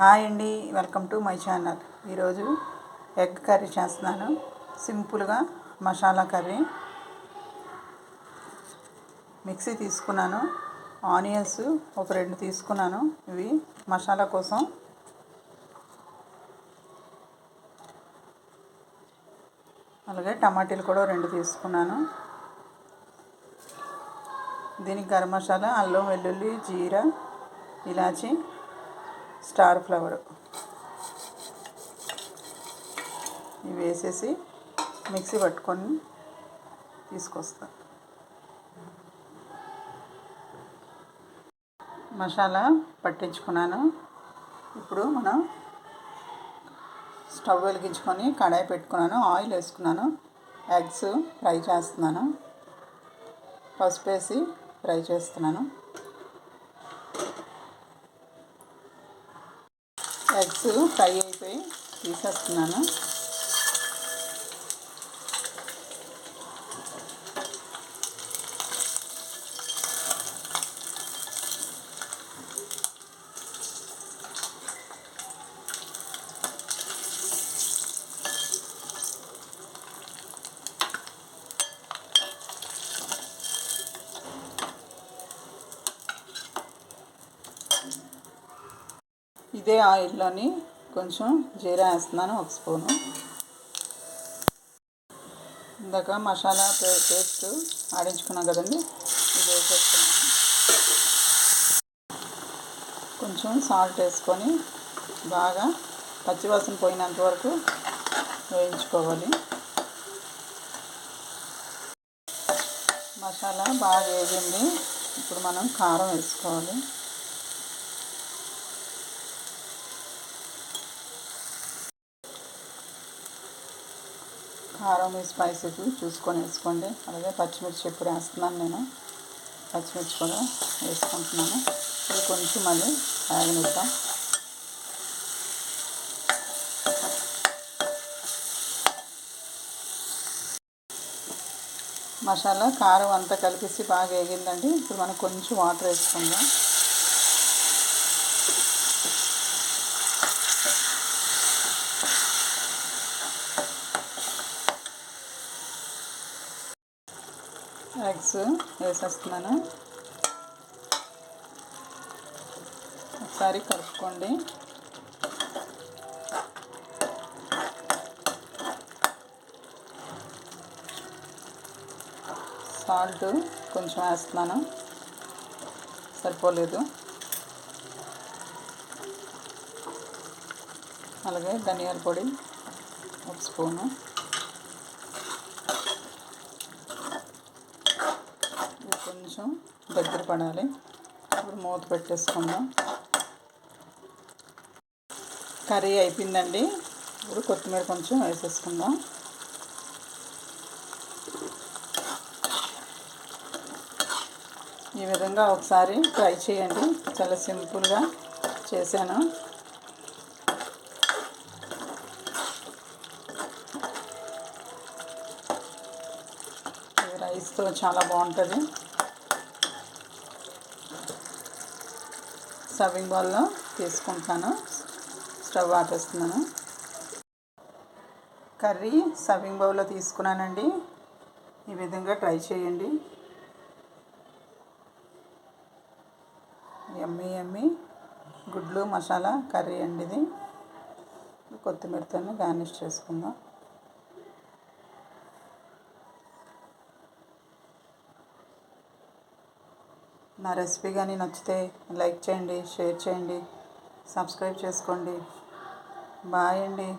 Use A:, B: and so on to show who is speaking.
A: Hi అండి welcome to my channel. ఈరోజు egg curry చేస్తున్నాను. సింపుల్గా మసాలా కర్రీ. మిక్సీ తీసుకున్నాను. ఆనియన్స్ ఒక రెండు తీసుకున్నాను. ఇవి మసాలా కోసం. అలాగే టమాటీలు కూడా రెండు తీసుకున్నాను. దీనికి గరం మసాలా అల్లం వెల్లుల్లి జీరా ఇలాచి స్టార్ ఫ్లవర్. ఇవి వేసేసి మిక్సీ పట్టుకొని తీసుకొస్తా. మసాలా పట్టించుకున్నాను. ఇప్పుడు మనం స్టవ్ వెలిగించుకొని కడాయి పెట్టుకున్నాను ఆయిల్ వేసుకున్నాను ఎగ్స్ ఫ్రై చేస్తున్నాను పసుపు వేసి ఫ్రై చేస్తున్నాను. ఎగ్స్ ఫ్రై అయిపోయి తీసేస్తున్నాను. ఇదే ఆయిల్లోని కొంచెం జీరా వేస్తున్నాను ఒక స్పూను. ఇందాక మసాలా పేస్ట్ ఆడించుకున్నాం కదండి ఇది వేసేస్తున్నాను. కొంచెం సాల్ట్ వేసుకొని బాగా పచ్చివాసన పోయినంత వరకు వేయించుకోవాలి. మసాలా బాగా వేగింది ఇప్పుడు మనం కారం వేసుకోవాలి. కారం స్పైసెస్ చూసుకొని వేసుకోండి. అలాగే పచ్చిమిర్చి ఎప్పుడు వేస్తున్నాను నేను. పచ్చిమిర్చి కూడా వేసుకుంటున్నాను. ఇది కొంచెం మళ్ళీ వేగనిద్దాం మసాలా కారం అంతా కలిపేసి బాగా వేగిందండి. ఇప్పుడు మనం కొంచెం వాటర్ వేసుకుందాం. ఎగ్స్ వేసేస్తున్నాను. ఒకసారి కలుపుకోండి. సాల్ట్ కొంచెం వేస్తున్నాను. సరిపోలేదు. అలాగే ధనియాల పొడి ఒక స్పూను. కొంచెం దగ్గర పడాలి. ఇప్పుడు మూత పెట్టేసుకుందాం. కర్రీ అయిపోయిందండి. ఇప్పుడు కొత్తిమీర కొంచెం వేసేసుకుందాం. ఈ విధంగా ఒకసారి ట్రై చేయండి. చాలా సింపుల్గా చేశాను. రైస్తో చాలా బాగుంటుంది. సర్వింగ్ బౌల్లో తీసుకుంటాను. స్టవ్ ఆపేస్తున్నాను. కర్రీ సర్వింగ్ బౌల్లో తీసుకున్నానండి. ఈ విధంగా ట్రై చేయండి. ఎమ్మి ఎమ్మి గుడ్లు మసాలా కర్రీ అండి ఇది. కొత్తిమీరతో గార్నిష్ చేసుకుందాం. నా రెసిపీ కానీ నచ్చితే లైక్ చేయండి షేర్ చేయండి సబ్స్క్రైబ్ చేసుకోండి. బాయ్ అండి.